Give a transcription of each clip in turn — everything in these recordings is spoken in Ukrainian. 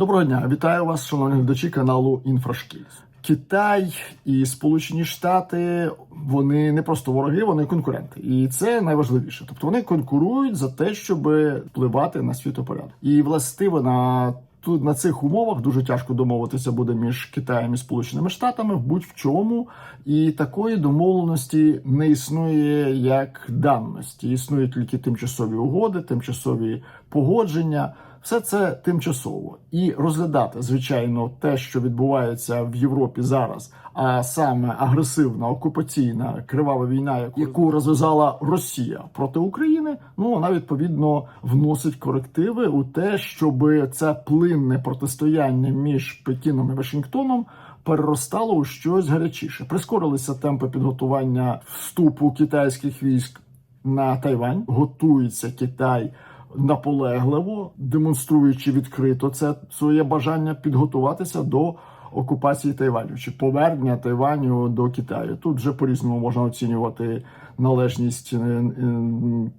Доброго дня, вітаю вас, шановні глядачі каналу Інфрашкільс. Китай і Сполучені Штати вони не просто вороги, вони конкуренти, і це найважливіше. Тобто вони конкурують за те, щоб впливати на світопорядок. І властиво на тут на цих умовах дуже тяжко домовитися буде між Китаєм і Сполученими Штатами в будь-в чому. І такої домовленості не існує як даності. Існують тільки тимчасові угоди, тимчасові погодження. Все це тимчасово і розглядати, звичайно, те, що відбувається в Європі зараз, а саме агресивна окупаційна кривава війна, яку розв'язала Росія проти України. Ну вона відповідно вносить корективи у те, щоб це плинне протистояння між Пекіном і Вашингтоном. Переростало у щось гарячіше. Прискорилися темпи підготування вступу китайських військ на Тайвань. Готується Китай наполегливо, демонструючи відкрито це своє бажання підготуватися до окупації Тайваню чи повернення Тайваню до Китаю. Тут вже по різному можна оцінювати належність е, е,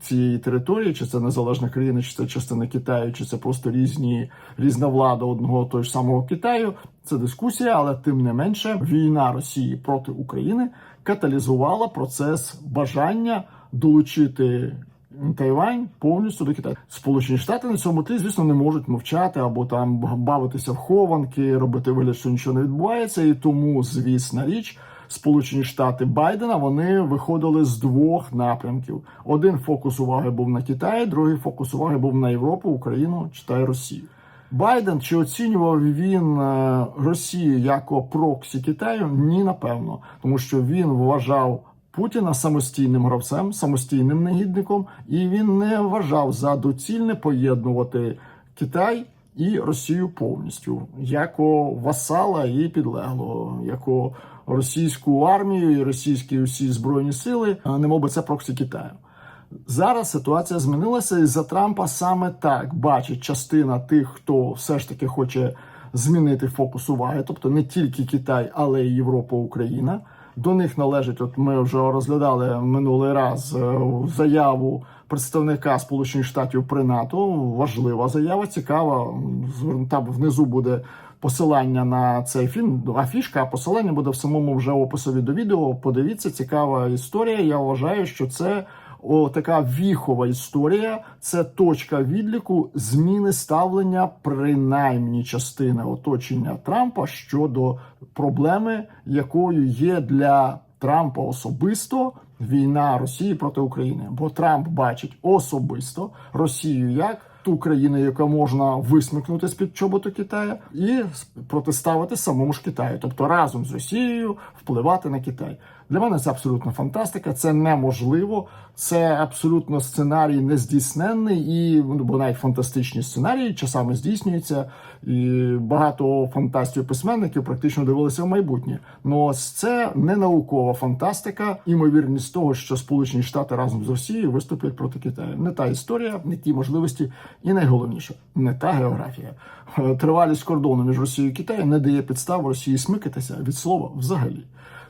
цієї території, чи це незалежна країна, чи це частина Китаю, чи це просто різні різна влада одного того ж самого Китаю. Це дискусія, але тим не менше, війна Росії проти України каталізувала процес бажання долучити. Тайвань повністю до Китаю. Сполучені Штати на цьому тлі, звісно, не можуть мовчати або там бавитися в хованки, робити вигляд, що нічого не відбувається. І тому, звісна річ, Сполучені Штати Байдена вони виходили з двох напрямків: один фокус уваги був на Китаї, другий фокус уваги був на Європу, Україну читай Росію. Байден чи оцінював він е, Росію як проксі Китаю? Ні, напевно, тому що він вважав. Путіна самостійним гравцем, самостійним негідником, і він не вважав за доцільне поєднувати Китай і Росію повністю як васала і підлеглого, як російську армію і російські усі збройні сили, не би це проксі Китаю. Зараз ситуація змінилася, і за Трампа саме так бачить частина тих, хто все ж таки хоче змінити фокус уваги, тобто не тільки Китай, але й Європа, Україна. До них належить, от ми вже розглядали минулий раз е, заяву представника Сполучених Штатів при НАТО. Важлива заява, цікава. Там внизу буде посилання на цей фільм. Афішка, а посилання буде в самому вже описові до відео. Подивіться, цікава історія. Я вважаю, що це. О, така віхова історія це точка відліку зміни ставлення принаймні частини оточення Трампа щодо проблеми, якою є для Трампа особисто війна Росії проти України. Бо Трамп бачить особисто Росію як ту країну, яка можна висмикнути з під чоботу Китаю, і протиставити самому ж Китаю, тобто разом з Росією впливати на Китай. Для мене це абсолютно фантастика. Це неможливо. Це абсолютно сценарій нездійсненний, і ну, бо навіть фантастичні сценарії часами здійснюються. І багато фантастів письменників практично дивилися в майбутнє. Ну це не наукова фантастика, імовірність того, що Сполучені Штати разом з Росією виступлять проти Китаю. Не та історія, не ті можливості, і найголовніше не та географія. Тривалість кордону між Росією і Китаєм не дає підстав Росії смикатися від слова взагалі.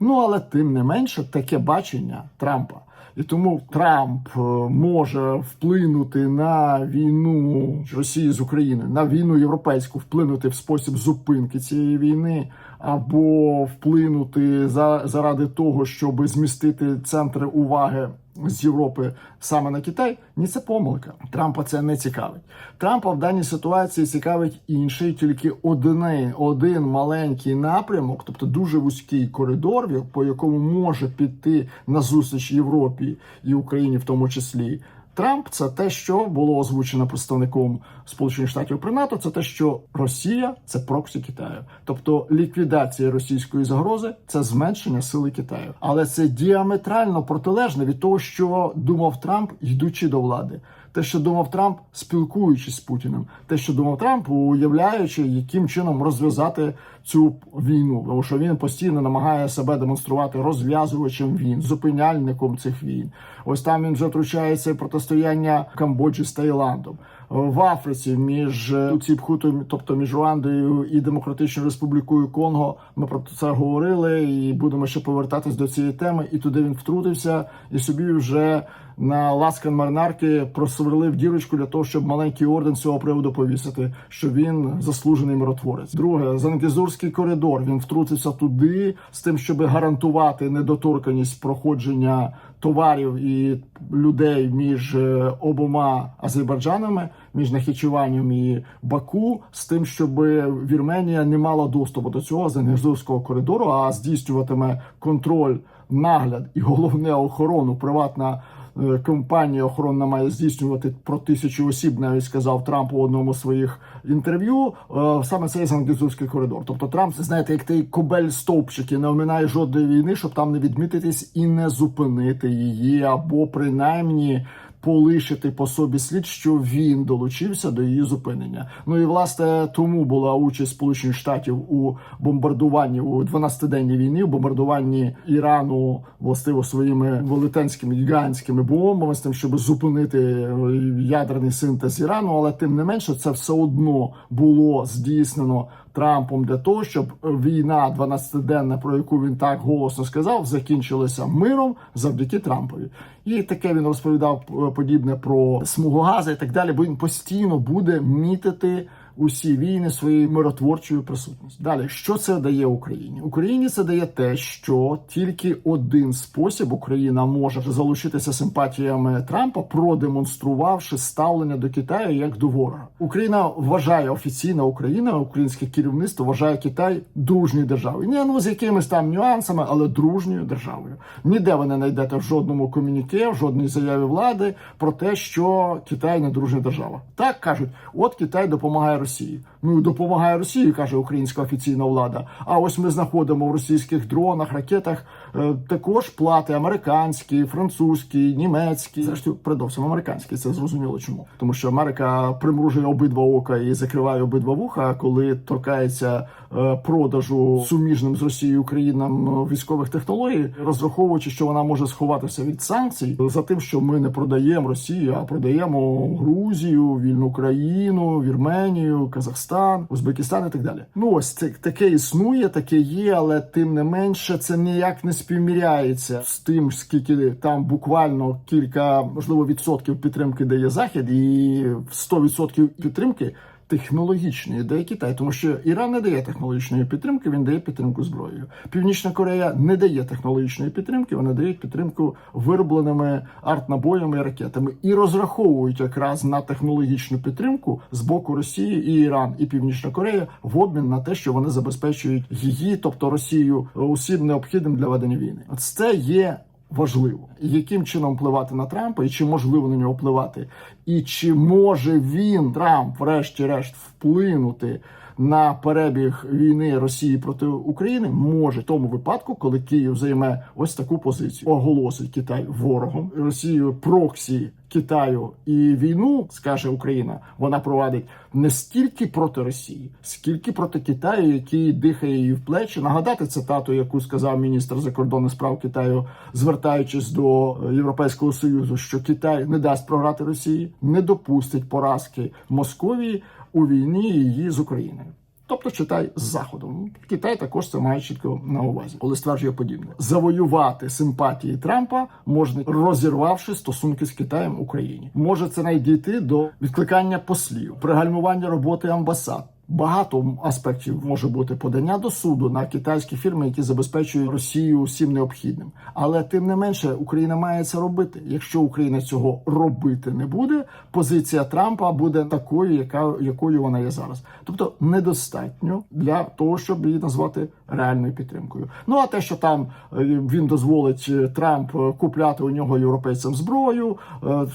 Ну але тим не менше таке бачення Трампа. І тому Трамп е, може вплинути на війну Росії з України, на війну європейську, вплинути в спосіб зупинки цієї війни, або вплинути за заради того, щоб змістити центри уваги з Європи саме на Китай. Ні, це помилка. Трампа це не цікавить. Трампа в даній ситуації цікавить інший, тільки один, один маленький напрямок, тобто дуже вузький коридор, по якому може піти на зустріч Європі і Україні, в тому числі. Трамп це те, що було озвучено представником Сполучених Штатів при НАТО. Це те, що Росія це проксі Китаю, тобто ліквідація російської загрози це зменшення сили Китаю, але це діаметрально протилежне від того, що думав Трамп, йдучи до влади. Те, що думав Трамп, спілкуючись з Путіним, те, що думав Трамп, уявляючи, яким чином розв'язати цю війну, тому що він постійно намагає себе демонструвати розв'язувачем війн, зупиняльником цих війн. Ось там він вже втручається протистояння Камбоджі з Таїландом. В Африці між е, Ціпхутом, тобто між Руандою і Демократичною Республікою Конго. Ми про це говорили і будемо ще повертатись до цієї теми. І туди він втрутився і собі вже на ласкан марнарки просверлив дірочку для того, щоб маленький орден цього приводу повісити, що він заслужений миротворець. Друге, Зангезурський коридор. Він втрутився туди з тим, щоб гарантувати недоторканість проходження товарів і людей між е, обома Азербайджанами, між Нахічеванням і Баку, з тим, щоб Вірменія не мала доступу до цього Зангезурського коридору, а здійснюватиме контроль, нагляд і головне охорону приватна. е, Компанія охоронна має здійснювати про тисячу осіб, навіть сказав Трамп у одному з своїх інтерв'ю. е, Саме цей Зангезурський коридор. Тобто Трамп, знаєте, як той кобель стовпчик і не оминає жодної війни, щоб там не відмітитись і не зупинити її, або принаймні полишити по собі слід, що він долучився до її зупинення. Ну і власне тому була участь Сполучених Штатів у бомбардуванні у 12-денній війні, у бомбардуванні Ірану властиво своїми велетенськими гігантськими бомбами з тим, щоб зупинити е, ядерний синтез Ірану. Але тим не менше, це все одно було здійснено. Трампом для того, щоб війна 12-денна, про яку він так голосно сказав, закінчилася миром завдяки Трампові. І таке він розповідав е, подібне про смугу газу і так далі, бо він постійно буде мітити усі війни своєю миротворчою присутністю. Далі, що це дає Україні? Україні це дає те, що тільки один спосіб Україна може залучитися симпатіями Трампа, продемонструвавши ставлення до Китаю як до ворога. Україна вважає офіційна Україна, українське керівництво вважає Китай дружньою державою. Ні, ну з якимись там нюансами, але дружньою державою. Ніде ви не знайдете в жодному комюніке, в жодній заяві влади про те, що Китай не дружня держава. Так кажуть, от Китай допомагає Росії. Ну допомагає Росії, каже українська офіційна влада. А ось ми знаходимо в російських дронах, ракетах е, також плати американські, французькі, німецькі. Зрештою, передовсім американські. Це зрозуміло чому, тому що Америка примружує обидва ока і закриває обидва вуха, коли торкається е, продажу суміжним з Росією країнам е, військових технологій, розраховуючи, що вона може сховатися від санкцій за тим, що ми не продаємо Росію, а продаємо Грузію, вільну країну, Вірменію, Казахстан, Узбекистан і так далі. Ну ось це таке існує, таке є, але тим не менше це ніяк не співміряється з тим, скільки там буквально кілька можливо відсотків підтримки дає захід, і 100% підтримки. Технологічної дає Китай, тому що Іран не дає технологічної підтримки, він дає підтримку зброєю. Північна Корея не дає технологічної підтримки, вони дають підтримку виробленими артнабоями і ракетами і розраховують якраз на технологічну підтримку з боку Росії і Іран і Північна Корея в обмін на те, що вони забезпечують її, тобто Росію, усім необхідним для ведення війни. От це є важливо, І яким чином впливати на Трампа, і чи можливо на нього впливати, і чи може він Трамп, врешті-решт, вплинути на перебіг війни Росії проти України, може в тому випадку, коли Київ займе ось таку позицію, оголосить Китай ворогом Росію проксі. Китаю і війну скаже Україна, вона провадить не стільки проти Росії, скільки проти Китаю, який дихає її в плечі. Нагадати цитату, яку сказав міністр закордонних справ Китаю, звертаючись до Європейського союзу, що Китай не дасть програти Росії, не допустить поразки Московії у війні її з Україною. Тобто читай з заходом. Китай також це має чітко на увазі, коли стверджує подібне. Завоювати симпатії Трампа можна розірвавши стосунки з Китаєм Україні. Може це навіть до відкликання послів, пригальмування роботи амбасад. Багато аспектів може бути подання до суду на китайські фірми, які забезпечують Росію всім необхідним. Але тим не менше Україна має це робити. Якщо Україна цього робити не буде, позиція Трампа буде такою, яка якою вона є зараз. Тобто недостатньо для того, щоб її назвати реальною підтримкою. Ну а те, що там е, він дозволить е, Трамп е, купляти у нього європейцям зброю,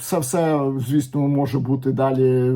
це все звісно може бути далі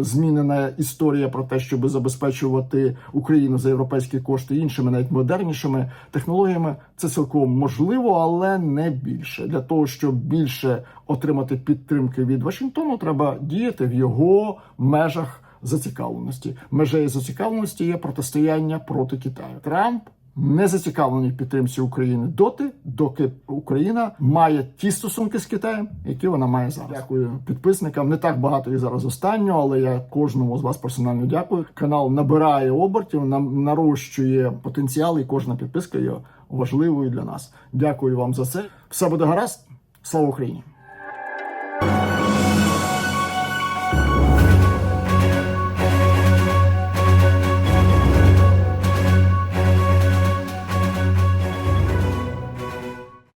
змінена історія про те, щоб забезпечувати Україну за європейські кошти іншими, навіть модернішими технологіями. Це цілком можливо, але не більше для того, щоб більше отримати підтримки від Вашингтону, треба діяти в його межах зацікавленості. Межею зацікавленості є протистояння проти Китаю. Трамп не зацікавлені в підтримці України доти, доки Україна має ті стосунки з Китаєм, які вона має зараз. Дякую підписникам. Не так багато їх зараз останнього, але я кожному з вас персонально дякую. Канал набирає обертів, нам нарощує потенціал, і кожна підписка є важливою для нас. Дякую вам за це. Все буде гаразд. Слава Україні!